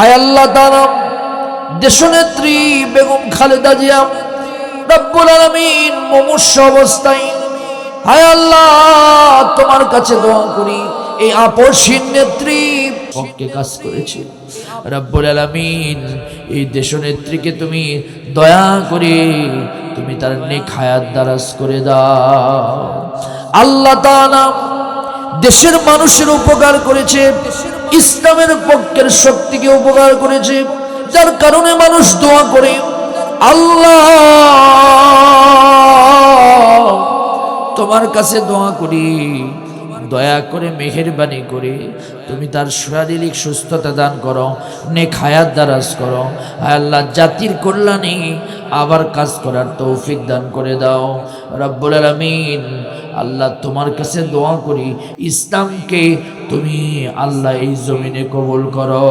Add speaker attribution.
Speaker 1: আয় আল্লাহ তারা দেশনেত্রী বেগম খালেদা জিয়া, রব্বুল আলমিন মুমূর্ষ অবস্থায় হায় আল্লাহ, তোমার কাছে দোয়া করি, এই আপসীন নেত্রী পক্ষে কাজ করেছে। রব্বুল আলমিন, এই দেশনেত্রীকে তুমি দয়া করে, তুমি তার নেক হায়াত দারাজ করে দাও। আল্লাহ তাআলা দেশের মানুষের উপকার করেছে। ইসলামের পক্ষের শক্তিকে উপকার করেছে, যার কারণে মানুষ দোয়া করে, আল্লাহ, তোমার কাছে দোয়া করি, দয়া করে মেহেরবানি করে, তুমি তার শারীরিক সুস্থতা দান করো, নেক হায়াত দারাজ করো। আল্লাহ, জাতির কল্যাণে আবার কাজ করার তৌফিক দান করে দাও। রব্বুল আলমিন, আল্লাহ তোমার কাছে দোয়া করি, ইসলামকে তুমি আল্লাহ এই জমিনে কবুল করো।